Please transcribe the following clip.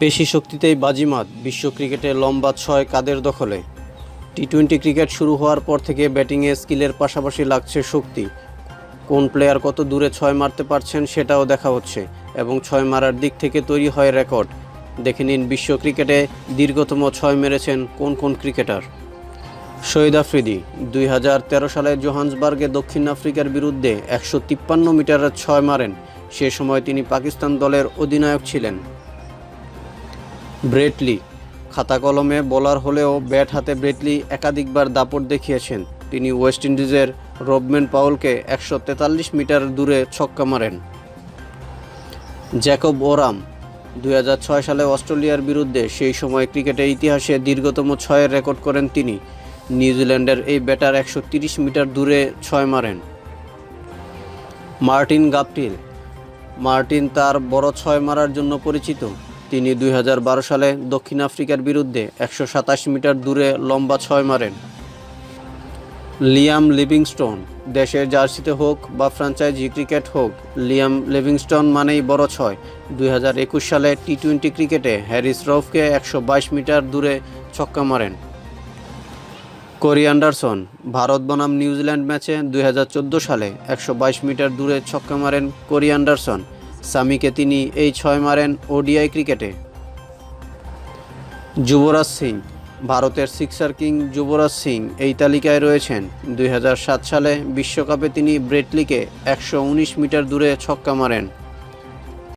পেশি শক্তিতেই বাজিমাত বিশ্ব ক্রিকেটে লম্বা ছয় কাদের দখলে। টি টোয়েন্টি ক্রিকেট শুরু হওয়ার পর থেকে ব্যাটিংয়ে স্কিলের পাশাপাশি লাগছে শক্তি। কোন প্লেয়ার কত দূরে ছয় মারতে পারছেন সেটাও দেখা হচ্ছে এবং ছয় মারার দিক থেকে তৈরি হয় রেকর্ড। দেখে নিন বিশ্ব ক্রিকেটে দীর্ঘতম ছয় মেরেছেন কোন কোন ক্রিকেটার। শহীদ আফ্রিদি, দুই হাজার তেরো সালে জোহান্সবার্গে দক্ষিণ আফ্রিকার বিরুদ্ধে একশো তিপ্পান্ন মিটারের ছয় মারেন। সে সময় তিনি পাকিস্তান দলের অধিনায়ক ছিলেন। ব্রেটলি। খাতা কলমে বোলার হলেও ব্যাট হাতে ব্রেটলি একাধিকবার দাপট দেখিয়েছেন। তিনি ওয়েস্ট ইন্ডিজের রবম্যান পাউলকে একশো তেতাল্লিশ মিটার দূরে ছক্কা মারেন। জ্যাকব ওরাম দু হাজার ছয় সালে অস্ট্রেলিয়ার বিরুদ্ধে সেই সময় ক্রিকেটের ইতিহাসে দীর্ঘতম ছয়ের রেকর্ড করেন তিনি। নিউজিল্যান্ডের এই ব্যাটার একশো মিটার দূরে ছয় মারেন। মার্টিন গাপটিল, মার্টিন তার বড় ছয় মারার জন্য পরিচিত। তিনি দুই হাজার বারো সালে দক্ষিণ আফ্রিকার বিরুদ্ধে একশো সাতাশ মিটার দূরে লম্বা ছয় মারেন। লিয়াম লিভিংস্টোন, দেশের জার্সিতে হোক বা ফ্র্যাঞ্চাইজি ক্রিকেট হোক, লিয়াম লিভিংস্টোন মানেই বড় ছয়। দুই সালে টি টোয়েন্টি ক্রিকেটে হ্যারিস রফকে একশো বাইশ মিটার দূরে ছক্কা মারেন। কোরি অ্যান্ডারসন, ভারত বনাম নিউজিল্যান্ড ম্যাচে দুই হাজার চোদ্দ সালে একশো বাইশ মিটার দূরে ছক্কা মারেন কোরি অ্যান্ডারসন। সামিকে তিনি এই ছয় মারেন ওডিআই ক্রিকেটে। যুবরাজ সিং, ভারতের সিক্সার কিং যুবরাজ সিং এই তালিকায় রয়েছেন। দুই হাজার সাত সালে বিশ্বকাপে তিনি ব্রেটলিকে একশো উনিশ মিটার দূরে ছক্কা মারেন।